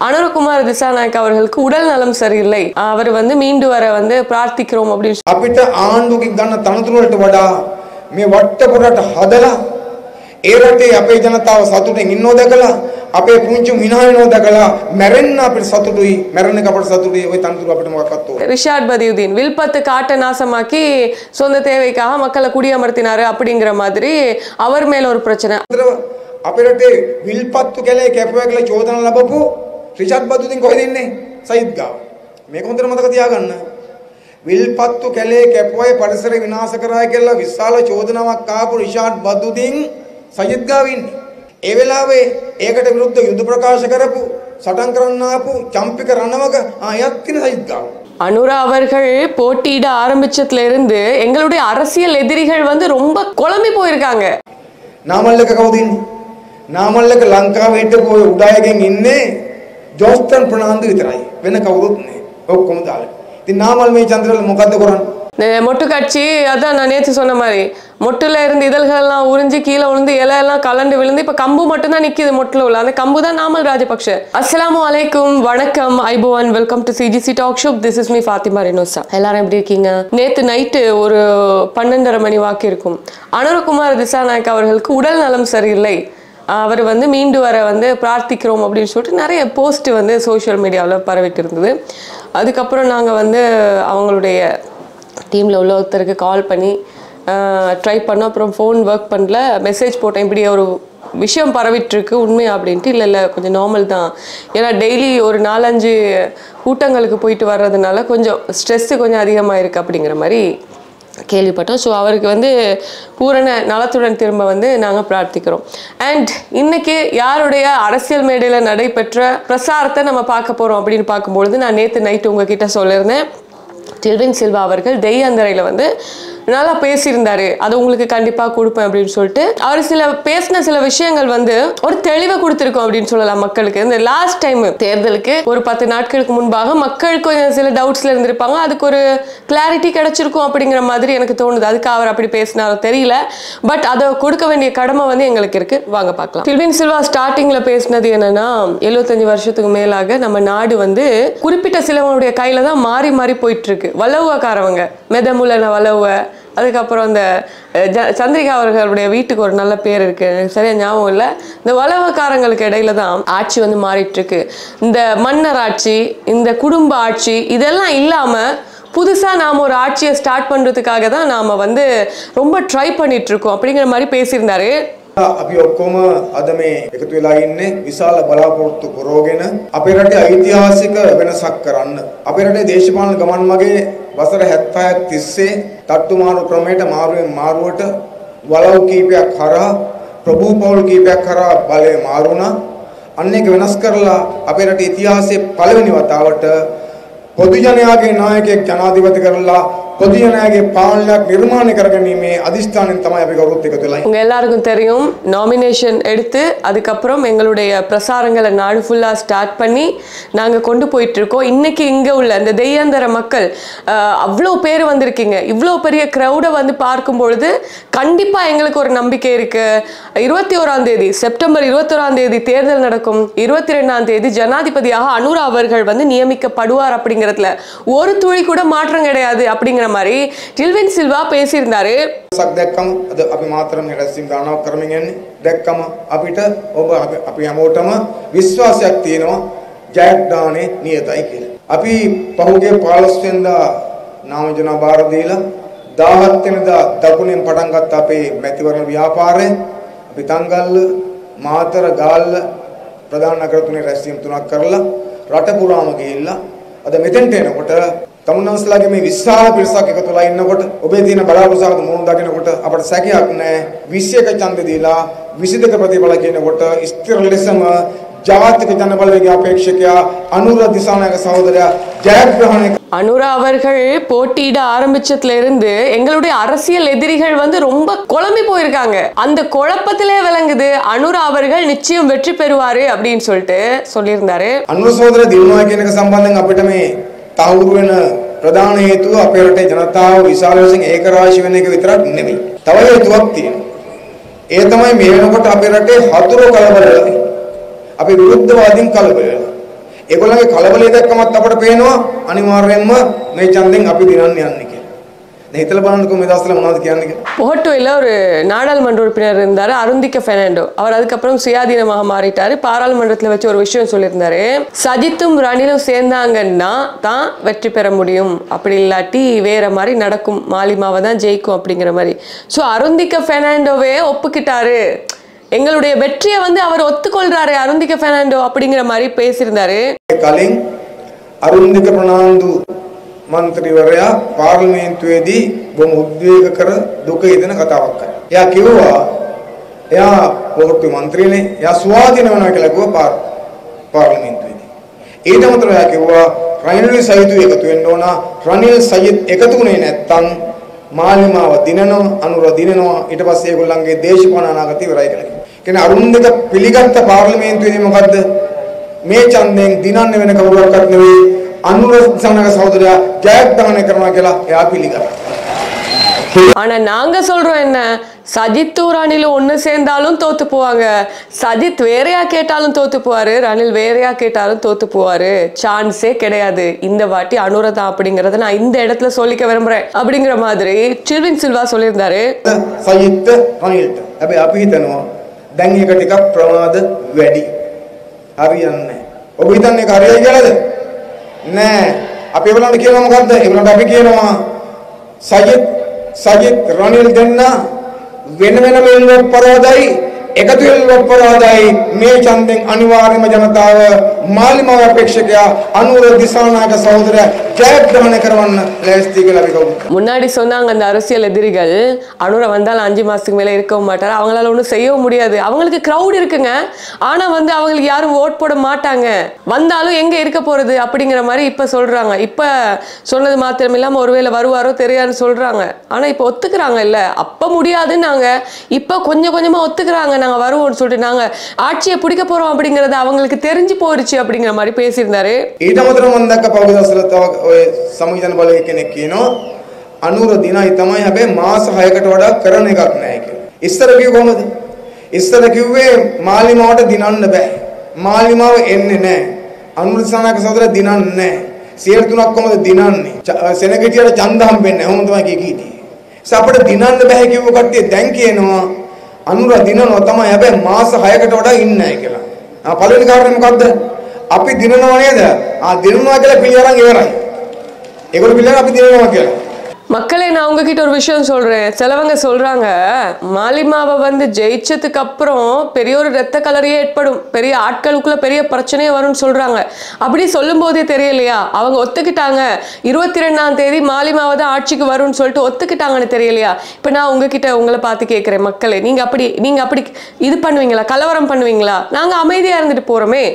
அனுரகுமார் திசாநாயக் அவர்களுக்கு உடல் நலம் சரியில்லை அவர் வந்து மீண்டு வர வந்து பிரார்த்திக்கிறோம் அப்படின்னு சொல்லி අපිට ආණ්ඩුවකින් ගන්න තනතුරුවලට වඩා මේ වට්ටපොරට හදලා ඒ රටේ අපේ ජනතාව සතුටින් ඉන්නෝ දැකලා අපේ පුංචි මිනායනෝ දැකලා මැරෙන්න අපිට සතුටුයි මැරෙන්න එක අපිට සතුටුයි ওই තනතුරු අපිට මොකක්වත් ඕන ரிஷாட் பதியுதீன் வில்பத்து காட்டை நாசமாக்கி சொந்த தேவைக்காக மக்களை குடியமர்த்தினாரு அப்படிங்கிற மாதிரி அவர் மேல ஒரு பிரச்சனை අතරව අපේ රටේ විල්පත්තු කැලේ කැපුවා කියලා චෝදන ලැබපු රිෂාඩ් බදුදින් කොහෙද ඉන්නේ සයිද් ගාව මේක හොඳට මතක තියාගන්න විල්පත්තු කැලේ කැපුවයි පරිසරය විනාශ කරාය කියලා විශාල චෝදනාවක් ආපු රිෂාඩ් බදුදින් සයිද් ගාව ඉන්නේ ඒ වෙලාවේ ඒකට විරුද්ධ යුද ප්‍රකාශ කරපු සටන් කරන්න ආපු චම්පික රණවක ආ එයත් ඉන්නේ සයිද් ගාව அனுரா அவர்கள் போட்டியிட ஆரம்பிச்சதுல இருந்து எங்களுடைய அரசியல் எதிரிகள் வந்து ரொம்ப குழம்பி போயிருக்காங்க නාමල්ලක කවුද ඉන්නේ? නාමල්ලක ලංකාවේ හිටපු ඔය උඩායගෙන් ඉන්නේ ජෝස්තන් ප්‍රනාන්දු විතරයි. වෙන කවුරුත් නෑ. ඔක්කොම දාලා. ඉතින් නාමල් මේ චන්ද්‍රල මොකද්ද කරන්නේ? இந்த மொட்டு கட்சி அதான் நான் நேற்று சொன்ன மாதிரி மொட்டுல இருந்து இதழ்கள் எல்லாம் உறிஞ்சு கீழே விழுந்து இலை எல்லாம் கலண்டு விழுந்து இப்ப கம்பு மட்டும் தான் நிக்குது மொட்டுல உள்ள அந்த கம்பு தான் நாமல் ராஜபக்ஷ அஸ்ஸலாமு அலைக்கும் வணக்கம் everyone welcome to CGC talk show this is me Fathima Renosa எல்லாரும் எப்படி இருக்கீங்க நேத்து நைட்டு ஒரு பன்னெண்டரை மணி வாக்கு இருக்கும் அனுரகுமார் திசாநாயக் அவர்களுக்கு உடல் நலம் சரியில்லை அவர் வந்து மீண்டு வர வந்து பிரார்த்திக்கிறோம் அப்படின்னு சொல்லிட்டு நிறைய போஸ்ட் வந்து சோஷியல் மீடியாவில் பரவிட்டு இருந்தது. அதுக்கப்புறம் நாங்கள் வந்து அவங்களுடைய டீமில் உள்ள ஒருத்தருக்கு கால் பண்ணி ட்ரை பண்ணோம். அப்புறம் ஃபோன் ஒர்க் பண்ணல. மெசேஜ் போட்டேன். இப்படி ஒரு விஷயம் பரவிட்டுருக்கு உண்மை உண்மையா அப்படின்ட்டு? இல்லை இல்லை கொஞ்சம் நார்மல் தான். ஏன்னா டெய்லி ஒரு நாலஞ்சு கூட்டங்களுக்கு போயிட்டு வர்றதுனால கொஞ்சம் ஸ்ட்ரெஸ்ஸு கொஞ்சம் அதிகமாக இருக்குது அப்படிங்கிற மாதிரி கேள்விப்பட்டோம். ஸோ அவருக்கு வந்து பூரண நலத்துடன் திரும்ப வந்து நாங்கள் பிரார்த்திக்கிறோம். அண்ட் இன்னைக்கு யாருடைய அரசியல் மேடையில் நடைபெற்ற பிரசாரத்தை நம்ம பார்க்க போகிறோம் அப்படின்னு பார்க்கும்பொழுது நான் நேற்று நைட்டு உங்ககிட்ட சொல்லியிருந்தேன் டில்வின் சில்வா அவர்கள் தெய்யாந்தரையில் வந்து நல்லா பேசியிருந்தாரு. அது உங்களுக்கு கண்டிப்பாக கொடுப்பேன் அப்படின்னு சொல்லிட்டு. அவர் சில பேசின சில விஷயங்கள் வந்து ஒரு தெளிவை கொடுத்துருக்கோம் அப்படின்னு சொல்லலாம் மக்களுக்கு. இந்த லாஸ்ட் டைம் தேர்தலுக்கு ஒரு பத்து நாட்களுக்கு முன்பாக மக்களுக்கு சில டவுட்ஸ்ல இருந்திருப்பாங்க. அதுக்கு ஒரு கிளாரிட்டி கிடைச்சிருக்கும் அப்படிங்கிற மாதிரி எனக்கு தோணுது. அதுக்கு அவர் அப்படி பேசினாரோ தெரியல. பட் அதை கொடுக்க வேண்டிய கடமை வந்து எங்களுக்கு இருக்கு. வாங்க பார்க்கலாம். பில்வின் சில்வா ஸ்டார்டிங்ல பேசினது என்னன்னா எழுபத்தஞ்சு வருஷத்துக்கு மேலாக நம்ம நாடு வந்து குறிப்பிட்ட சிலவனுடைய கையில தான் மாறி மாறி போயிட்டு இருக்கு. வளவுவக்காரவங்க. மெதமுலன வளவுவ அதுக்கப்புறம் இந்த ஜ- சந்திரிகா அவர்களுடைய வீட்டுக்கு ஒரு நல்ல பேர் இருக்கு. எனக்கு சரியா ஞாபகம் இல்லை. இந்த வளவக்காரங்களுக்கு இடையில தான் ஆட்சி வந்து மாறிட்டு இருக்கு இந்த மன்னர் ஆட்சி இந்த குடும்ப ஆட்சி இதெல்லாம் இல்லாம புதுசாக நாம் ஒரு ஆட்சியை ஸ்டார்ட் பண்ணுறதுக்காக தான் நாம் வந்து ரொம்ப ட்ரை பண்ணிகிட்ருக்கோம் அப்படிங்கிற மாதிரி பேசியிருந்தாரு. අපි ඔක්කොම අද මේ එකතු වෙලා ඉන්නේ විශාල බලාපොරොත්තු පුරෝගෙන අපේ රටේ ඓතිහාසික වෙනසක් කරන්න. අපේ රටේ දේශපාලන ගමන් මගේ වසර 76ක් තිස්සේ තට්ටු මාරු ක්‍රමයට මාරුවෙන් මාරුවට වලව් කීපයක් හරහා ප්‍රභූ පවුල් කීපයක් හරහා බලය මාරු වුණා. අන්න ඒක වෙනස් කරලා අපේ රටේ ඉතිහාසයේ පළවෙනි වතාවට පොදු ජනයාගේ නායකයෙක් ජනාධිපති කරලා ಪತಿಯನಾಗಿ ಪಾಲನ ನಿರ್ಮಾಣಕರಗಣಿಮೆ அதிஷ்டான உங்க எல்லாருக்கும் தெரியும் நாமினேஷன் எடுத்து அதுக்கப்புறம் எங்களுடைய பிரசாரங்களை நாடு ஃபுல்லாக ஸ்டார்ட் பண்ணி நாங்கள் கொண்டு போயிட்டு இருக்கோம் இன்னைக்கு இங்கே உள்ள இந்த தெய்யாந்தர மக்கள் அவ்வளோ பேர் வந்திருக்கீங்க. இவ்வளோ பெரிய க்ரௌடை வந்து பார்க்கும் பொழுது கண்டிப்பாக எங்களுக்கு ஒரு நம்பிக்கை இருக்கு. இருபத்தி ஓராம் தேதி செப்டம்பர் இருபத்தோராம் தேதி தேர்தல் நடக்கும். இருபத்தி ரெண்டாம் தேதி ஜனாதிபதியாக அனுரா அவர்கள் வந்து நியமிக்கப்படுவார் அப்படிங்கிறதுல ஒரு துளி கூட மாற்றம் கிடையாது அப்படிங்கிற மாதிரி டில்வின் சில்வா பேசியிருந்தாரு සක් දැක්කම අද අපි මාතරම රැස්වීම ගානක් කරමින් යන්නේ දැක්කම අපිට ඔබ අපි- අපි හැමෝටම විශ්වාසයක් තියෙනවා ජයග්‍රහණය නියතයි කියලා. අපි පහුගිය 15 වෙනිදා නාම යෝජනා බාර දීලා 17 වෙනිදා දකුණෙන් පටන් ගත්ත අපේ මැතිවරණ ව්‍යාපාරය අපි තංගල්ල මාතර ගාල්ල ප්‍රධාන නගර තුනේ රැස්වීම තුනක් කරලා රට පුරාම ගිහිල්ලා අද මෙතෙන්ට එනකොට තමුන්වන්සලාගේ මේ විශාල පිරිසක් එකතු වෙලා ඉන්නකොට ඔබේ තියෙන බලාපොරොත්තු මුණු දකිනකොට අපට සැකයක් නැහැ 21 ඡන්ද දීලා 22 ප්‍රතිඵල කියනකොට ස්ථිර ලෙසම ජාතික ජනබලවේගයේ අපේක්ෂකයා අනුර දිසානායක සහෝදරයා ජයග්‍රහණය அனுரா அவர்கள் போட்டியிட ஆரம்பிச்சதுல இருந்து எங்களுடைய அரசியல் எதிரிகள் வந்து ரொம்ப குழம்பி போயிருக்காங்க அந்த குழப்பத்திலே விளங்குது அனுரா அவர்கள் நிச்சயம் வெற்றி பெறுவாரு அப்படின்னு சொல்லிட்டு சொல்லியிருந்தாரு අනුර සහෝදර දිනුවා කියන එක සම්බන්ධයෙන් අපිට මේ තහවුරු වෙන ප්‍රධාන හේතුව අපේ රටේ ජනතාව විශාල වශයෙන් ඒකරාශී වෙන එක විතරක් නෙමෙයි. තව හේතුවක් තියෙනවා. ඒ තමයි මේ වෙනකොට අපේ රටේ හතුරු කලබල වෙලා. අපේ විරුද්ධවාදීන් කලබල වෙලා. ඒගොල්ලන්ගේ කලබලය දැක්කමත් අපට පේනවා අනිවාර්යයෙන්ම මේ ඡන්දෙන් අපි දිනන්න යන්නේ போர்ட்டோயில் ஒரு நாடாளுமன்ற உறுப்பினர் இருந்தார் அருந்திக்க பெர்னாண்டோ. அவர் அதுக்கப்புறம் சுயாதீனமாக மாறிட்டாரு. பாராளுமன்றத்தில் வச்சு ஒரு விஷயம் சொல்லியிருந்தாரு. சஜித்தும் ரணிலும் சேர்ந்தாங்கன்னா தான் வெற்றி பெற முடியும். அப்படி இல்லாட்டி வேற மாதிரி நடக்கும். மாலிமாவை தான் ஜெயிக்கும் அப்படிங்கிற மாதிரி. சோ அருந்திக்க பெர்னாண்டோவே ஒப்புக்கிட்டாரு. எங்களுடைய வெற்றியை வந்து அவர் ஒத்துக்கொள்றாரு அருந்திக்க பெர்னாண்டோ அப்படிங்கிற மாதிரி பேசியிருந்தாரு. அருந்திக்க பெர்னாண்டோ. මන්ත්‍රීවරයා පාර්ලිමේන්තුවේදී බොහොම උද්වේග කර දුක යෙදෙන කතාවක් කරා. එයා කිව්වා එයා පොහොට්ටු මන්ත්‍රීනේ එයා ස්වාධීන වෙනවා කියලා කිව්වා පාර් පාර්ලිමේන්තුවේදී. ඊට අමතරව එයා කිව්වා රනිල් සයිදු එකතු වෙන්න ඕන රනිල් සයිද් එකතු වුණේ නැත්තම් මාලිමාව දිනනවා අනුර දිනනවා ඊට පස්සේ ඒගොල්ලන්ගේ දේශපාලන අනාගතය ඉවරයි කියලා කිව්වා. කියන්නේ අරුන්දික පිළිගත්ත පාර්ලිමේන්තුවේදී මොකද්ද? මේ ඡන්දයෙන් දිනන්න වෙන කවුරක්වත් නෙවෙයි அன்னூர சாணக சகோதரியா ஜெயத்தான கர்மா கேலா ஆனா நாங்க சொல்றோம் என்ன? சஜித் ரணில் ஒண்ணு சேர்ந்தாலும் தோத்து போவாங்க. சஜித் வேறையா கேட்டாலும் தோத்து போவாரு ரணில் வேறையா கேட்டாலும் தோத்து போவாரு. சான்ஸே கிடையாது. இந்த வாட்டி அனுரதா அப்படிங்கறத நான் இந்த இடத்துல சொல்லிக்க விரும்புறேன். அப்படிங்கிற மாதிரி சில்வின் சில்வா சொல்லியிருந்தாரு. சஜித் ரணில் அப்படி அபிதனும் தங்கிய கட்டிக்கா பிரமாத வெடி. அபிதன் ஒபிதன் காரியம் கிடையாது නෑ. අපි ඒගොල්ලන්ට කියනවා මොකද්ද? ඒගොල්ලන්ට අපි කියනවා සජිත් සජිත් රනිල් දෙන්න වෙන වෙනම ඉල්ලුවක් පරවදයි එකතු ඉල්ලුවක් පරවදයි මේ ඡන්දෙන් අනිවාර්යයෙන්ම ජනතාව මාලිමාව අපේක්ෂකයා අනුර දිසානායක සහෝදරයා முன்னாடி சொன்னாங்க அந்த அரசியல் எதிரிகள் அனுரை வந்தாலும் அஞ்சு மாசத்துக்கு மேலே இருக்கவும் மாட்டார்? அவங்களால ஒன்றும் செய்யவும் முடியாது. அவங்களுக்கு க்ரௌட் இருக்குங்க. ஆனா வந்து அவங்களுக்கு யாரும் ஓட் போட மாட்டாங்க. வந்தாலும் எங்க இருக்க போறது அப்படிங்கிற மாதிரி இப்ப சொல்றாங்க. இப்ப சொன்னது மாத்திரம் இல்லாம ஒருவேளை வருவாரோ தெரியாதுன்னு சொல்றாங்க. ஆனா இப்ப ஒத்துக்கிறாங்க இல்ல. அப்ப முடியாதுன்னு நாங்க இப்ப கொஞ்சம் கொஞ்சமா ஒத்துக்கிறாங்க. நாங்க வருவோம்னு சொல்லிட்டு நாங்க ஆட்சியை பிடிக்க போறோம் அப்படிங்கறது அவங்களுக்கு தெரிஞ்சு போயிருச்சு அப்படிங்கிற மாதிரி பேசியிருந்தாரு. ඔය සමගිජන බලය කෙනෙක් කියනවා අනුර දිනයි තමයි හැබැයි මාස 6කට වඩා කරන එකක් නැහැ කියලා. ඉස්සර කිව්ව කොහමද? ඉස්සර කිව්වේ මාලිමාවට දිනන්න බෑ. මාලිමාව එන්නේ නැහැ. අනුර සනාක සහෝදර දිනන්නේ නැහැ. සියලු තුනක් කොහමද දිනන්නේ? සෙනගෙටියට ඡන්ද හම්බෙන්නේ නැහැ. ඔහොම තමයි කී කී. ඒස අපිට දිනන්න බෑ කිව්ව කට්ටිය දැන් කියනවා අනුර දිනනවා තමයි හැබැයි මාස 6කට වඩා ඉන්නේ නැහැ කියලා. ආ පළවෙනි කාරණේ මොකද්ද? අපි දිනනවා නේද? ආ දිනනවා කියලා පිළියරන් ඉවරයි. எங்களோட பிள்ளைகள் அப்படி தெரியல மக்கள் மக்களே நான் உங்ககிட்ட ஒரு விஷயம் சொல்றேன். சிலவங்க சொல்றாங்க மாலிமாவை வந்து ஜெயிச்சதுக்கு அப்புறம் பெரிய ஒரு ரத்த கலரையே ஏற்படும். பெரிய ஆட்களுக்குள்ள பெரிய பிரச்சனையே வரும்னு சொல்றாங்க. அப்படி சொல்லும் போதே தெரியலையா? அவங்க ஒத்துக்கிட்டாங்க. இருபத்தி ரெண்டாம் தேதி மாலிமாவை தான் ஆட்சிக்கு வரும்னு சொல்லிட்டு ஒத்துக்கிட்டாங்கன்னு தெரியலையா? இப்ப நான் உங்ககிட்ட உங்களை பார்த்து கேட்குறேன் மக்களே. நீங்க அப்படி நீங்க அப்படி இது பண்ணுவீங்களா? கலவரம் பண்ணுவீங்களா? நாங்க அமைதியா இருந்துட்டு போறோமே.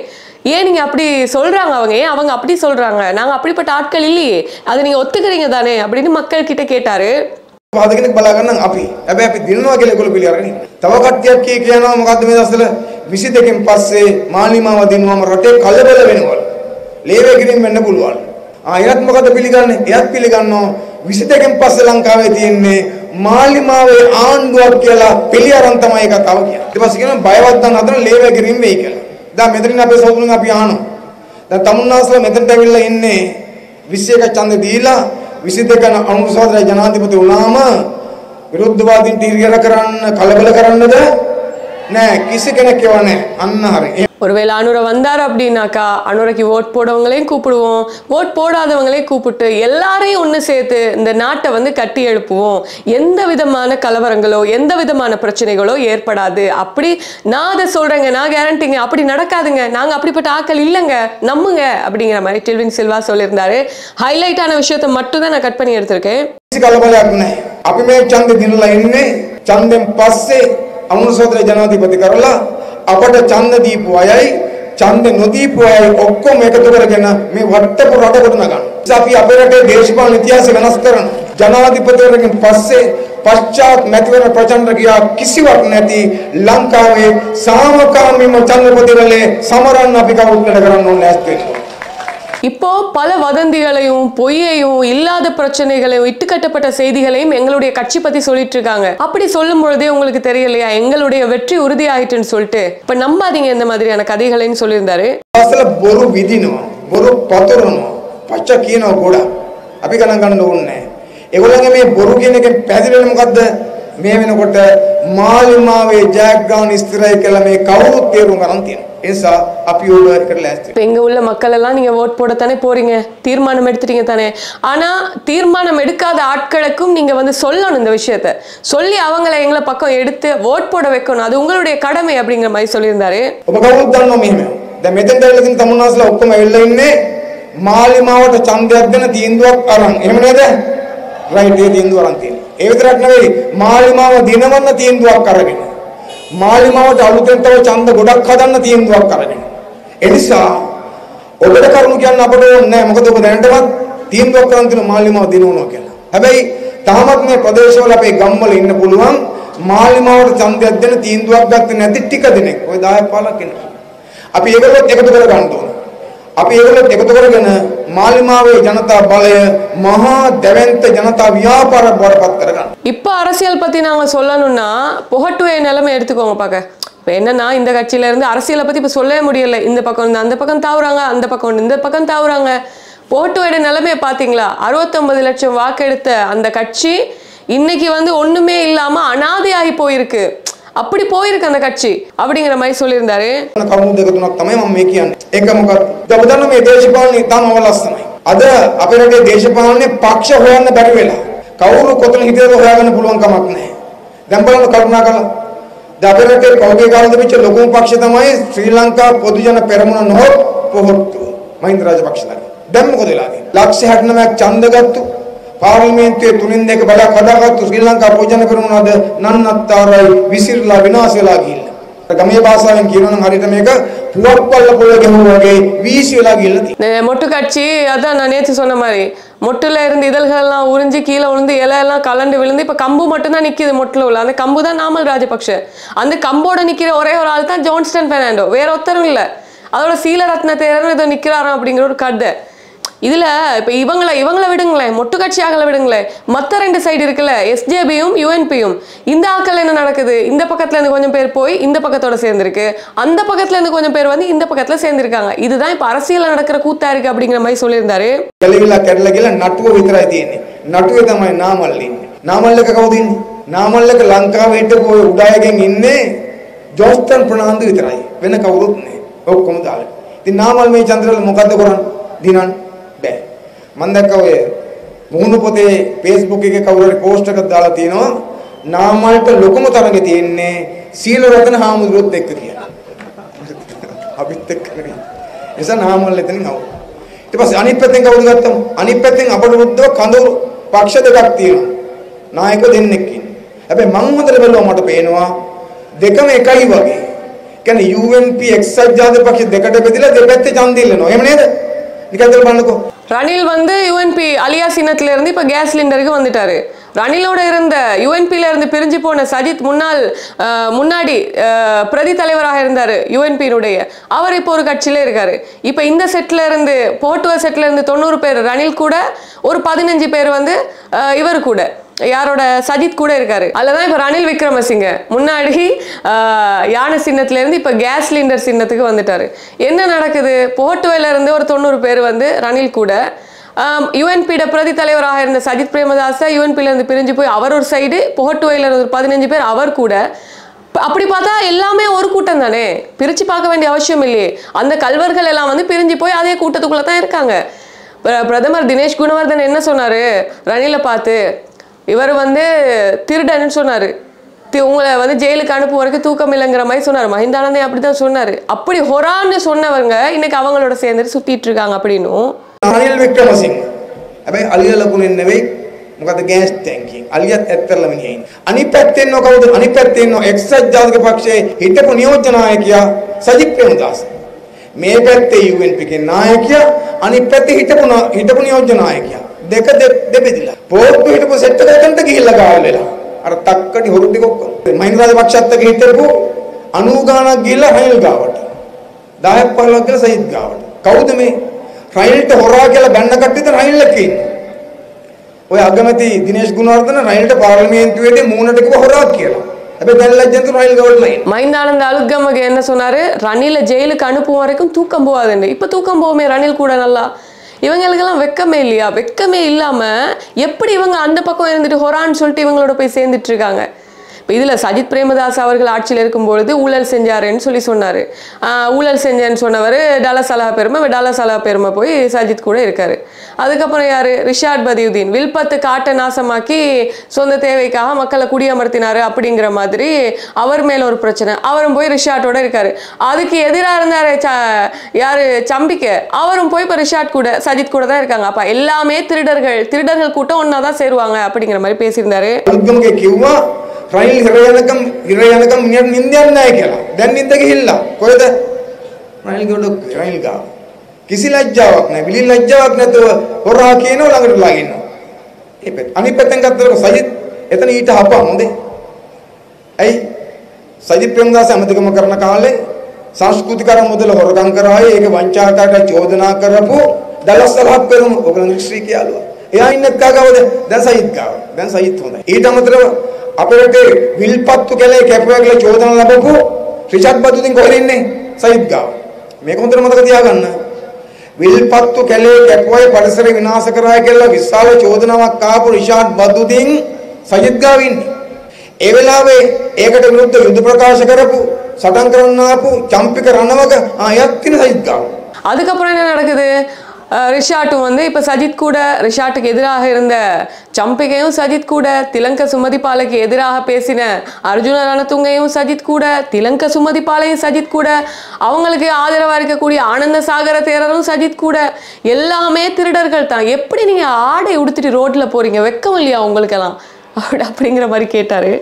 ஏன் நீங்க அப்படி சொல்றாங்க அவங்க ஏன் அவங்க அப்படி சொல்றாங்க நாங்க அப்படிப்பட்ட ஆட்கள் இல்லையே அதை நீங்க ஒத்துக்கிறீங்க தானே அப்படின்னு மக்கள் கிட்ட கேட்டாரு පහද කෙනෙක් බලා ගන්න අපි. හැබැයි අපි දිනනවා කියලා ඒගොල්ලෝ පිළියරන් ඉන්නේ. තව කට්ටියක් කී කියනවා මොකද්ද මේ දවස්වල 22කින් පස්සේ මාලිමාව දිනුවම රටේ කලබල වෙනවා. ලේවේ කිරීම වෙන්න පුළුවන්. ආ එයත් මොකද පිළිගන්නේ? එයත් පිළිගන්නවා 22කින් පස්සේ ලංකාවේ තියෙන්නේ මාලිමාවේ ආණ්ඩුවක් කියලා පිළියරන් තමයි එක තව කියන්නේ. ඊට පස්සේ කියනවා බයවත් ගන්න හදන ලේවේ කිරීම වෙයි කියලා. දැන් මෙතනින් අපේ සහෝදරුන් අපි අහනවා. දැන් තමුන්නාස්ලා මෙතනට ඇවිල්ලා ඉන්නේ 21 ඡන්ද දීලා 22 අනුසාදර ජනාධිපති වුණාම විරුද්ධවාදීන් තීරණය කරන්න කලබල කරන්නද? නෑ කිසි කෙනෙක් ඒව නෑ. අන්න හරි. ஒருவேளை அனுர வந்தார் அப்படின்னாக்கா அனுரைக்கு ஓட் போடவங்களையும் கூப்பிடுவோம். ஓட் போடாதவங்களையும் கூப்பிட்டு எல்லாரையும் ஒன்று சேர்த்து இந்த நாட்டை வந்து கட்டி எழுப்புவோம். எந்த விதமான கலவரங்களோ எந்த விதமான பிரச்சனைகளோ ஏற்படாது. அப்படி நான் அதை சொல்கிறேங்க நான் கேரண்டிங்க அப்படி நடக்காதுங்க. நாங்கள் அப்படிப்பட்ட ஆக்கள் இல்லைங்க. நம்புங்க அப்படிங்கிற மாதிரி டில்வின் சில்வா சொல்லியிருந்தாரு. ஹைலைட்டான விஷயத்தை மட்டும் தான் நான் கட் பண்ணி எடுத்திருக்கேன். அப்பவுமே சந்தை தினல இன்னே சந்தை பஸ்ஸே அவங்க சோதர ஜனாதிபதி கரலா. අපට ඡන්ද දීපු අයයි ඡන්ද නොදීපු අයයි ඔක්කොම එකතු කරගෙන මේ වට්ටපු රට ගොඩනගන්න. ඉතින් අපි අපේ රටේ දේශපාලන ඉතිහාසය වෙනස් කරන ජනාධිපතිවරගෙන් පස්සේ පශ්චාත් මැතිවරණ ප්‍රචණ්ඩ ගියා කිසිවක් නැති ලංකාවේ සාමකාමීම ඡන්දපතිවලේ සමරන්න අපි කවුරුත් වැඩ කරන්න ඕනේ නැස්ති වෙනවා. இப்போ பல வதந்திகளையும் பொய்யையும் இல்லாத பிரச்சனைகளையும் இட்டுக்கட்டப்பட்ட செய்திகளையும் எங்களுடைய கட்சி பத்தி சொல்லிட்டு இருக்காங்க அப்படி சொல்லும் பொழுதே உங்களுக்கு தெரியலையா? எங்களுடைய வெற்றி உறுதி ஆயிட்டுன்னு சொல்லிட்டு. இப்ப நம்பாதீங்க இந்த மாதிரியான கதைகளைன்னு சொல்லியிருந்தாரு. பொறு விதினும் பொறு பத்துரணும் பச்சை கீனோ கூட அபிகணங்கண்டு உன்னை எவ்வளோ பொறு கீனுக்கு බොරු කියන එකෙන් පැහැදිලි වෙන්නේ මොකද්ද මේ වෙනකොට මාලිමාවේ ජයග්‍රහණ ඉස්තරයි කියලා මේ කවුරුත් තේරුම් ගන්න තියෙනවා ඒ නිසා අපි ඕක එකට ලෑස්ති இப்ப இங்க உள்ள மக்கள் எல்லாம் நீங்க ஓட் போடத்தானே போறீங்க தீர்மானம் எடுத்துட்டீங்க தானே ஆனா தீர்மானம் எடுக்காத ஆட்களுக்கும் நீங்க வந்து சொல்லணும் இந்த விஷயத்த சொல்லி அவங்கள எங்களை பக்கம் எடுத்து ஓட் போட வைக்கணும் அது உங்களுடைய கடமை அப்படிங்கிற மாதிரி சொல்லியிருந்தாரு ඔබ කවුරුත් දන්නවා මෙහෙම දැන් මෙතෙන් දැල්ලකින් තමුන්නාස්ලා ඔක්කොම ඇවිල්ලා ඉන්නේ මාලිමාවට ඡන්දයක් දෙන තීන්දුවක් අරන් එහෙම නේද රයිට් ඒ තීන්දුව අරන් තියෙන්නේ ඒ විතරක් නෙවෙයි මාලිමාව දිනවන්න තීන්දුවක් අරගෙන මාලිමාවට අලුතෙන් තව ඡන්ද ගොඩක් හදන්න තීන්දුවක් අරගෙන ඒ නිසා ඔබට කරුණු කියන්න අපට ඕනේ නැහැ. මොකද ඔබ දැනටමත් තීන්දුවක් කරන් තියෙන මාලිමාව දිනවනවා කියලා. හැබැයි තාමත් මේ ප්‍රදේශවල අපේ ගම්වල ඉන්න පුළුවන් මාලිමාවට ඡන්දයක් දෙන තීන්දුවක් ගත්තේ නැති ටික දෙනෙක්. ඔය 10 15 කෙනෙක් අපි ඒගොල්ලොත් එකතු කර ගන්න ඕන. අපි ඒගොල්ලොත් එකතු කරගෙන මාලිමාවේ ජනතා බලය මහා දැවැන්ත ජනතා ව්‍යාපාරයක් බවට පත් කරගන්න. இப்போ அரசியல் பத்தி நாங்க சொல்லணும்னா புகட்டுவே நிலைமை எடுத்துக்கோங்க பாக்க இப்போ என்னன்னா இந்த கட்சியில இருந்து அரசியலை பத்தி இப்ப சொல்லவே முடியல இந்த பக்கம் இருந்து அந்த பக்கம் தாவுறாங்க அந்த பக்கம் இருந்து இந்த பக்கம் தாவுறாங்க போட்டுவேட நிலைமையை பாத்தீங்களா அறுபத்தொன்பது லட்சம் வாக்கெடுத்த அந்த கட்சி இன்னைக்கு வந்து ஒண்ணுமே இல்லாம அனாதையாகி போயிருக்கு அப்படி போயிருக்கு அந்த கட்சி அப்படிங்கிற மாதிரி சொல்லியிருந்தாரு කරුණු දෙක තුනක් තමයි මම මේ කියන්නේ. එක මොකක්ද? දැන් ඔබ දන්නවා මේ දේශපාලනේ ඉතාම අවලස්සනයි. අද අපේ රටේ දේශපාලනේ පක්ෂ හොයන්න බැරි වෙලා. කවුරු කොතන හිටියද හොයාගන්න පුළුවන් කමක් නැහැ. දැන් බලන්න කරුණාකරලා දැන් අපේ රටේ පෞද්ගලික කාලෙ තිබිච්ච ලොකුම පක්ෂ තමයි ශ්‍රී ලංකා පොදු ජන පෙරමුණ නොහොත් පොහොත්තුව. මහින්ද රාජපක්ෂලාගේ. දැන් මොකද වෙලා තියෙන්නේ? ලක්ෂ 69ක් ඡන්ද ගත්තු පාර්ලිමේන්තුවේ තුනෙන් දෙක බලක් හදාගත්තු ශ්‍රී ලංකා පෝජන පෙරමුණද නන්නත්තාරයි විසිරලා විනාශ වෙලා ගිහිල්ලා. ගමේ භාෂාවෙන් කියනවනම් හරියට මේක புவப்பல்ல புலகம் வகை வீசி விலகியுள்ளது மொட்டு காட்சி அதான் நான் நேற்று சொன்ன மாதிரி. இருந்து இதழ்கள் எல்லாம் உறிஞ்சி கீழே விழுந்து இலை எல்லாம் கலண்டு விழுந்து இப்ப கம்பு மட்டும் தான் நிற்கிது மொட்டில் உள்ள அந்த கம்பு தான் நாமல் ராஜபக்ஷ. அந்த கம்போட நிக்கிற ஒரே ஒரு ஆள் தான் ஜோன்ஸ்டன் பெர்னாண்டோ. வேற ஒருத்தரும் இல்ல. அதோட சீலரத்ன தேரர் ஏதோ நிற்கிறாராம் அப்படிங்கிற ஒரு கதை. இதுல இப்போ இவங்களை இவங்களை விடுங்களேன் மொட்டு கட்சியாகளை விடுங்களேன். மத்த ரெண்டு சைடு இருக்குல்ல எஸ்ஜேபியும் யூஎன்பியும் இந்த ஆக்கள் என்ன நடக்குது? இந்த பக்கத்துல இருந்து கொஞ்சம் பேர் போய் இந்த பக்கத்தோட சேர்ந்துருக்கு. அந்த பக்கத்துல இருந்து கொஞ்சம் பேர் வந்து இந்த பக்கத்துல சேர்ந்துருக்காங்க. இதுதான் இப்ப அரசியலில் நடக்கிற கூத்தா இருக்கு அப்படிங்கிற மாதிரி சொல்லியிருந்தாரு. తెలుగులా కేరళగిలా నటువు వితరాయి తీయండి నటువితమైన నామల్ని నామల్లక కౌదీని నామల్లక లంకా వెంట పోయి ఉడాయగంగి ఇన్నే జోస్తన్ ప్రణాందు వితరాయి వెనక కౌదుతుంది ఒక్క ඉතින් නාමල් මේ චන්ද්‍රවල මොකද්ද කරන්නේ? දිනන්න බෑ. මම දැක්ක ඔය මුහුණු පොතේ Facebook එකේ කවුරු හරි පෝස්ට් එකක් දාලා තියෙනවා නාමල්ට ලොකුම තරඟේ තියෙන්නේ සීල රතන හාමුදුරුවොත් එක්ක කියලා. අපිත් එක්ක නෙවෙයි. ඒ නිසා නාමල් එතනින් අවුල්. ඊට පස්සේ අනිත් පැත්තෙන් කවුද ගත්තම අනිත් පැත්තෙන් අපට විරුද්ධව කඳවුරු පක්ෂ දෙකක් තියෙනවා. නායක දෙන්නෙක් ඉන්නේ. හැබැයි මං හොඳට බැලුවා මට පේනවා දෙකම එකයි වගේ. කියන්නේ UNP එක්සත් ජාතික පක්ෂ දෙකට බෙදලා දෙපැත්තේ ඡන්ද ඉල්ලනවා. එහෙම නේද? நிக்கத்தில் பண்ணுக்கும் ரணில் வந்து யூஎன்பி அலியா சின்னத்துல இருந்து இப்ப கேஸ் சிலிண்டருக்கு வந்துட்டாரு. ரணிலோட இருந்த யூஎன்பியில் இருந்து பிரிஞ்சு போன சஜித் முன்னாள் முன்னாடி பிரதி தலைவராக இருந்தாரு யூஎன்பியினுடைய அவர் இப்போ ஒரு கட்சியில் இருக்காரு. இப்ப இந்த செட்ல இருந்து போட்டுவ செட்ல இருந்து தொண்ணூறு பேர் ரணில் கூட ஒரு பதினஞ்சு பேர் வந்து இவர் கூட. யாரோட சஜித் கூட இருக்காரு. அதுலதான் இப்ப ரணில் விக்ரமசிங்க. முன்னாடி யானை சின்னத்துல இருந்து இப்ப கேஸ் சிலிண்டர் சின்னத்துக்கு வந்துட்டாரு. என்ன நடக்குது? போட்டுவேல இருந்து ஒரு தொண்ணூறு பேர் வந்து ரணில் கூட. யுஎன்பிட பிரதி தலைவராக இருந்த சஜித் பிரேமதாச யுஎன்பில இருந்து பிரிஞ்சு போய் அவர் ஒரு சைடு புகட்டுவையில இருந்து ஒரு பதினஞ்சு பேர் அவர் கூட. அப்படி பார்த்தா எல்லாமே ஒரு கூட்டம் தானே? பிரிச்சு பார்க்க வேண்டிய அவசியம் இல்லையே. அந்த கல்வர்கள் எல்லாம் வந்து பிரிஞ்சு போய் அதே கூட்டத்துக்குள்ள தான் இருக்காங்க. பிர- பிரதமர் தினேஷ் குணவர்தன் என்ன சொன்னாரு? ரணிலை பார்த்து இவர் வந்து திருடன்னு சொன்னாரு தி- உங்களை வந்து ஜெயிலுக்கு அனுப்பும் வரைக்கும் தூக்கம் இல்லைங்கிற மாதிரி சொன்னார் மஹிந்தானந்தே அப்படிதான் சொன்னாரு அப்படி ஹொரான்னு சொன்னவங்க இன்னைக்கு அவங்களோட சேர்ந்துட்டு சுத்திட்டு இருக்காங்க அப்படின்னும் අනිල් වික්‍රමසිංහ. හැබැයි අලිය ලකුණෙන් නෙවෙයි මොකද ගෑස් ටැංකියෙන්. අලියත් ඇත්තරලම ගිහින්. අනිත් පැත්තේ ඉන්නව කවුද? අනිත් පැත්තේ ඉන්නව එක්සත් ජාතික පක්ෂයේ හිටපු නියෝජ්‍ය නායකයා සජිත් ප්‍රේමදාස. මේ පැත්තේ UNP ගේ නායකයා අනිත් පැත්තේ හිටපු නා- හිටපු නියෝජ්‍ය නායකයා. දෙක දෙ- දෙබෙදිලා. පොත්තු හිටපු සෙට් එක එතනට ගිහිල්ලා ගාල් වෙලා. අර තක්කඩි හොරු ටික ඔක්කොම. මහින්ද රාජපක්ෂත් එක්ක හිටපු 90 ගාණක් ගිහිල්ලා රනිල් ගාවට. 10ක් 15ක් කියලා සජිත් ගාවට. කවුද මේ? රයිල්ට හොරා කියලා බැන්න කට්ටියද රයිල් එකේ ඉන්නේ. ඔය අගමැති දිනේෂ් ගුණවර්ධන රයිල්ට පාර්ලිමේන්තුවේදී මූණට කිව්ව හොරා කියලා. හැබැයි දැන් ලැජ්ජන්තු රයිල් ගවල්ලා ඉන්නේ. மைந்தானந்த அழுத்கமக என்ன சொன்னாரு ரணில ஜெயிலுக்கு அனுப்பும் வரைக்கும் தூக்கம் போகாதுன்னு இப்ப தூக்கம் போகுமே ரணில் கூட நல்லா இவங்களுக்கெல்லாம் வெக்கமே இல்லையா? வெக்கமே இல்லாமல் எப்படி இவங்க அந்த பக்கம் இருந்துட்டு ஹொரான்னு சொல்லிட்டு இவங்களோட போய் சேர்ந்துட்டு இருக்காங்க? இப்போ இதில் சஜித் பிரேமதாஸ் அவர்கள் ஆட்சியில் இருக்கும்பொழுது ஊழல் செஞ்சாருன்னு சொல்லி சொன்னார். ஊழல் செஞ்சேன்னு சொன்னவர் டாலா சலா பெருமை டாலா சலஹா பெருமை போய் சஜித் கூட இருக்காரு. அதுக்கப்புறம் யார்? ரிஷாட் பதியுதீன். வில்பத்து காட்டை நாசமாக்கி சொந்த தேவைக்காக மக்களை குடியமர்த்தினார் அப்படிங்கிற மாதிரி அவர் மேல ஒரு பிரச்சனை. அவரும் போய் ரிஷாட்டோட இருக்காரு. அதுக்கு எதிராக இருந்தார் யார் யாரு? சம்பிக்க அவரும் போய் இப்போ ரிஷாட் கூட சஜித் கூட தான் இருக்காங்க. அப்போ எல்லாமே திருடர்கள் திருடர்கள் கூட்டம் ஒன்றா தான் சேருவாங்க அப்படிங்கிற மாதிரி பேசியிருந்தாரு. අලුත්ගමගේ කිව්වා රයිල් හිරයනකම් හිරයනකම් මිනිහට නිින්දයක් නැහැ කියලා. දැන් නිින්ද ගිහිල්ලා. කොහෙද? රයිල් ගොඩ රයිල් ගාව. කිසි ලැජ්ජාවක් නැහැ. විලි ලැජ්ජාවක් නැතුව හොරා කියනවා ළඟට ලාගින්නවා. ඒ පැත්ත. අනිත් පැත්තෙන් ගත්තොත් සජිත් එතන ඊට හපා හොඳේ. ඇයි? සජිත් ප්‍රේමදාස අමතකම කරන කාලේ සංස්කෘතික අර මුදල හොරගම් කරායි ඒක වංචාකාරට චෝදනා කරපු දලස්සලහක් කරමු. ඔයගොල්ලෝ ශ්‍රී කියාලුවා. එයා ඉන්න කාගවද? දැන් සජිත් ගාව. දැන් සජිත් හොඳයි. ඊට අමතරව අපේ විල්පත්තු කැලේ කැපුවා කියලා චෝදනා ලැබපු රිෂබ් බදුදින් කොහෙද ඉන්නේ? සයිද් ගාව. මේක හොඳට මතක තියාගන්න. විල්පත්තු කැලේ කැපුවයි පරිසර විනාශ කරා කියලා විශාල චෝදනාවක් ආපු රිෂාඩ් බදුදින් සයිද් ගාව ඉන්නේ. ඒ වෙලාවේ ඒකට විරුද්ධ යුද ප්‍රකාශ කරපු සටන් කරන්න ආපු චම්පික රණවක ආයත් කින සයිද් ගාව. අද කපරණ නඩකද ரிஷாட்டும் வந்து இப்போ சஜித் கூட ரிஷாட்டுக்கு எதிராக இருந்த சம்பிகையும் சஜித் கூட திலங்க சுமதிபாலைக்கு எதிராக பேசின அர்ஜுன ரணதுங்கையும் சஜித் கூட திலங்க சுமதிபாலையும் சஜித் கூட அவங்களுக்கு ஆதரவாக இருக்கக்கூடிய ஆனந்த சாகர தேரரும் சஜித் கூட எல்லாமே திருடர்கள் தான். எப்படி நீங்கள் ஆடை உடுத்திட்டு ரோட்டில் போறீங்க? வெக்கம் இல்லையா உங்களுக்கெல்லாம்? அப்படி அப்படிங்கிற மாதிரி கேட்டாரு.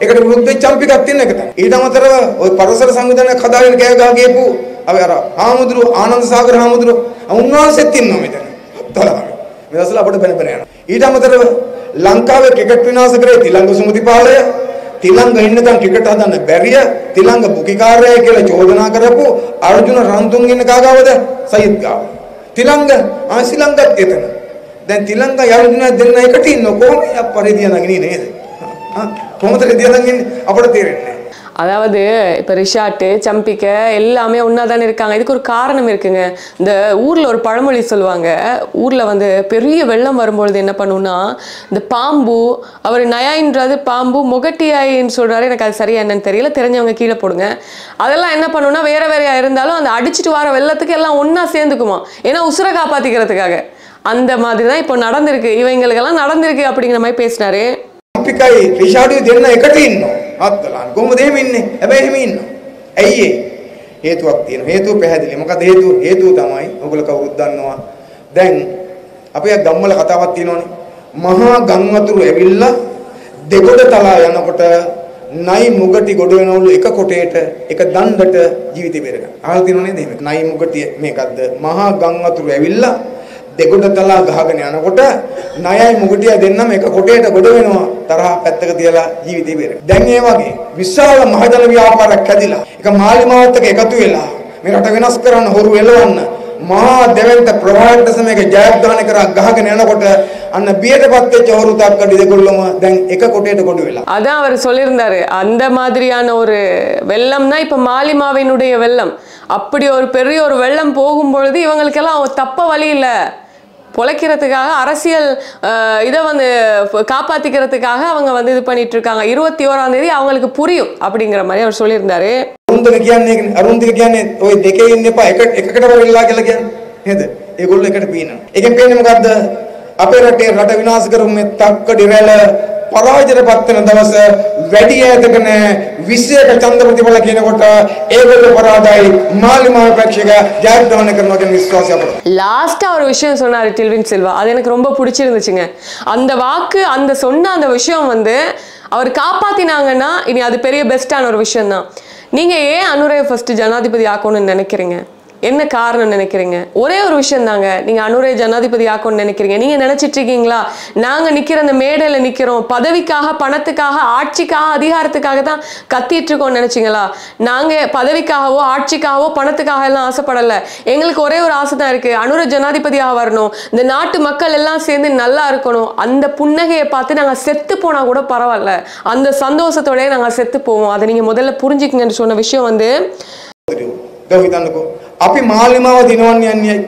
කැප්පර් කියන රිෂාඩුත් ඉන්නෝ ඒකට විරුද්ධ චම්පිකත් ඉන්න එක තමයි. ඊට අමතරව ওই පරිසර සංවිධානයක් හදාගෙන කෑ ගහ ගියපු අපි අර හාමුදුරු ආනන්ද සාගර හාමුදුරු උන්වහන්සේත් ඉන්නවා මෙතන. හත්තරාවේ. මේ දවස්වල අපිට බැන බැන යනවා. ඊට අමතරව ලංකාවේ ක්‍රිකට් විනාශ කරේ තිලංග සුමතිපාලය තිලංග ඉන්නකම් ක්‍රිකට් හදන්න බැරිය තිලංග බුකිකාරය කියලා චෝදනා කරපු අර්ජුන රන්තුන් ඉන්න කාගාවද සයිද් ගාව. තිලංග ආ ශ්‍රී ලංකත් එතන. දැන් තිලංග යල්දුනා දෙන්න එකට ඉන්න කොහොම පරිදිය නගිනේ නේද? ආ කොහොමද රිදිය නගින්නේ අපිට තේරෙන්නේ නැහැ. அதாவது இப்போ ரிஷாட்டு சம்பிக்க எல்லாமே ஒன்றா தானே இருக்காங்க இதுக்கு ஒரு காரணம் இருக்குங்க இந்த ஊரில் ஒரு பழமொழி சொல்லுவாங்க ஊரில் வந்து பெரிய வெள்ளம் வரும்பொழுது என்ன பண்ணுன்னா இந்த பாம்பு அவர் நயாயின்றது பாம்பு முகட்டியாயின்னு சொல்கிறாரு எனக்கு அது சரியா என்னன்னு தெரியல தெரிஞ்சவங்க கீழே போடுங்க அதெல்லாம் என்ன பண்ணுன்னா வேற வேறையா இருந்தாலும் அந்த அடிச்சிட்டு வர வெள்ளத்துக்கு எல்லாம் ஒன்றா சேர்ந்துக்குமா ஏன்னா உசுரை காப்பாற்றிக்கிறதுக்காக அந்த மாதிரி தான் இப்போ நடந்திருக்கு இவங்களுக்கெல்லாம் நடந்திருக்கு அப்படிங்கிற மாதிரி பேசினாரு අපිකයි රිෂාඩුයි දෙන්න එකට ඉන්නවා. අත්තලන් කොහොමද එහෙම ඉන්නේ? හැබැයි එහෙම ඉන්නවා. ඇයි ඒ? හේතුවක් තියෙනවා. හේතුව පැහැදිලි. මොකද හේතුව? හේතුව තමයි ඔයගොල්ලෝ කවුරුත් දන්නවා. දැන් අපේ ගම්වල කතාවක් තියෙනවනේ. මහා ගම් වතුර ඇවිල්ලා දෙගොඩ තලා යනකොට නයි මුගටි ගොඩ වෙනවලු එක කොටේට එක දණ්ඩට ජීවිතේ බේරගන්න. අහලා තියෙනව නේද එහෙම? නයි මුගටිය මේකක්ද? මහා ගම් වතුර ඇවිල්ලා දෙගොඩ තලා ගහගෙන යනකොට ණයයි මුගටිය දෙන්නම එක කොටේට ගොඩ වෙනවා තරහ පැත්තක තියලා ජීවිතේ බේරගන්න. දැන් ඒ වගේ විශාල මහජන ව්‍යාපාරයක් හැදිලා එක මාලිමාවත් එක්ක එකතු වෙලා මේ රට වෙනස් කරන්න හොරු එලවන්න මහා දෙවන්ත ප්‍රවාහයට සමයක ජයග්‍රහණය කරා ගහගෙන යනකොට අන්න බියටපත් වෙච්ච හොරු තක්කඩි දෙකොල්ලම දැන් එක කොටේට ගොඩ වෙලා. அதான் அவர் சொல்லியிருந்தாரு அந்த மாதிரியான ஒரு வெள்ளம்னா இப்ப மாலிமாவினுடைய வெள்ளம் அப்படி ஒரு பெரிய ஒரு வெள்ளம் போகும் பொழுது இவங்களுக்கெல்லாம் தப்ப வழி இல்ல பொழைக்கிறதுக்காக அரசியல் அஹ், இதை வந்து காப்பாத்திக்கிறதுக்காக அவங்க வந்து இது பண்ணிட்டு இருக்காங்க இருபத்தி ஓராம் தேதி அவங்களுக்கு புரியும் அப்படிங்கிற மாதிரி அவர் சொல்லியிருந்தாரு අරුන්දක කියන්නේ අරුන්දික කියන්නේ ওই දෙකේ ඉන්න එපා එක එකකට වෙලා කියලා කියන්නේ නේද? ඒගොල්ලෝ එකට පීනනවා. ඒකෙන් පේන්නේ මොකද්ද? අපේ රටේ රට විනාශ කරමු මේ තක්කඩි රැළ පරාජයටපත් වෙන දවස වැඩි ඈතක නෑ 21 ඡන්ද ප්‍රතිඵල කියනකොට ඒගොල්ලෝ පරාදයි මාලිමාව ප්‍රේක්ෂක ජයග්‍රහණය කරනවා කියන විශ්වාසය අපිට. லாஸ்டா ஒரு விஷயம் சொன்னாரு டில்வின் செல்வா அது எனக்கு ரொம்ப பிடிச்சிருந்துச்சுங்க அந்த வாக்கு அந்த சொன்ன அந்த விஷயம் வந்து அவர் காப்பாத்தினாங்கன்னா இனி அது பெரிய பெஸ்டான ஒரு விஷயம் தான் நீங்க ஏன் அனுரையை ஃபர்ஸ்ட் ஜனாதிபதி ஆக்கணும்னு நினைக்கிறீங்க என்ன காரணம் நினைக்கிறீங்க? ஒரே ஒரு விஷயம் தாங்க நீங்கள் அனுரை ஜனாதிபதி ஆக்கணும்னு நினைக்கிறீங்க. நீங்கள் நினச்சிட்டு இருக்கீங்களா நாங்கள் நிற்கிற அந்த மேடையில் நிற்கிறோம் பதவிக்காக பணத்துக்காக ஆட்சிக்காக அதிகாரத்துக்காக தான் கத்திட்டு இருக்கோம்னு நினச்சிங்களா? நாங்கள் பதவிக்காகவோ ஆட்சிக்காகவோ பணத்துக்காக எல்லாம் ஆசைப்படலை. எங்களுக்கு ஒரே ஒரு ஆசை தான் இருக்கு. அனுரை ஜனாதிபதியாக வரணும். இந்த நாட்டு மக்கள் எல்லாம் சேர்ந்து நல்லா இருக்கணும். அந்த புன்னகையை பார்த்து நாங்கள் செத்து போனால் கூட பரவாயில்ல. அந்த சந்தோஷத்தோடய நாங்கள் செத்து போவோம். அதை நீங்கள் முதல்ல புரிஞ்சுக்கங்கன்னு சொன்ன விஷயம் வந்து අපි මාලිමාව දිනවන්න යන්නේයි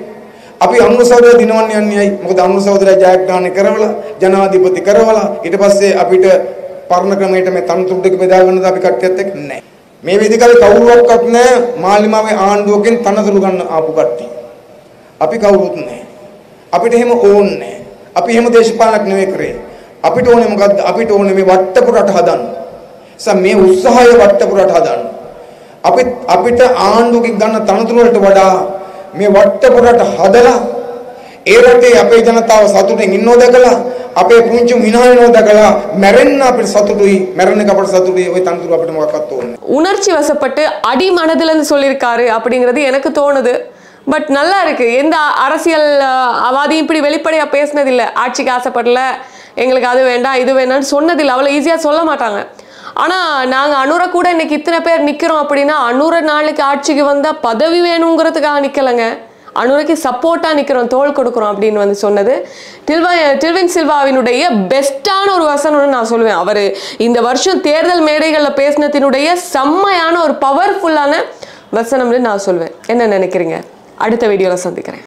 අපි අනුර සහෝදරය දිනවන්න යන්නේයි මොකද අනුර සහෝදරය ජයග්‍රහණය කරවලා ජනාධිපති කරවලා ඊට පස්සේ අපිට පරණ ක්‍රමයට මේ තනතුරු දෙක බෙදා ගන්නද අපි කට්ටියත් එක්ක නැහැ. මේ වේදිකාවේ කවුරුවක්වත් නැහැ මාලිමාවේ ආණ්ඩුවකින් තනතුරු ගන්න ආපු කට්ටිය. අපි කවුරුත් නැහැ. අපිට එහෙම ඕනේ නැහැ. අපි එහෙම දේශපාලනයක් නෙවෙයි කරේ. අපිට ඕනේ මොකද්ද? අපිට ඕනේ මේ වට්ටපු රට හදන්න. නිසා මේ උත්සාහය වට්ටපු රට හදන්න. අපි අපිට ආණ්ඩුවකින් ගන්න තනතුරු වලට වඩා මේ වට්ටපු රට හදලා ඒ රටේ අපේ ජනතාව සතුටින් ඉන්නෝ දැකලා අපේ පුංචි මිනායනෝ දැකලා මැරෙන්න අපිට සතුටුයි මැරෙන්න එක අපිට සතුටුයි ওই තනතුරු අපිට මොකක්වත් ඕනේ නැහැ. உணர்ச்சி வசப்பட்டு அடி மனதுல இருந்து சொல்லியிருக்காரு அப்படிங்கிறது எனக்கு தோணுது பட் நல்லா இருக்கு எந்த அ- அரசியல் அஹ், அவாதியும் இப்படி வெளிப்படையா பேசினதில்ல ஆட்சிக்கு ஆசைப்படல எங்களுக்கு அது வேண்டாம் இது வேண்டாம்னு சொன்னதில்லை அவ்வளோ ஈஸியா சொல்ல மாட்டாங்க ஆனா நாங்க அனுரை கூட இன்னைக்கு இத்தனை பேர் நிக்கிறோம் அப்படின்னா அனுரை நாளைக்கு ஆட்சிக்கு வந்தா பதவி வேணுங்கிறதுக்காக நிக்கலைங்க. அனுரைக்கு சப்போர்ட்டா நிக்கிறோம் தோள் கொடுக்குறோம் அப்படின்னு வந்து சொன்னது. டில்வா டில்வின் சில்வாவினுடைய பெஸ்டான ஒரு வசனம்னு நான் சொல்லுவேன். அவர் இந்த வருஷம் தேர்தல் மேடைகளில் பேசினத்தினுடைய செம்மையான ஒரு பவர்ஃபுல்லான வசனம்னு நான் சொல்வேன் என்ன நினைக்கிறீங்க? அடுத்த வீடியோவில் சந்திக்கிறேன்.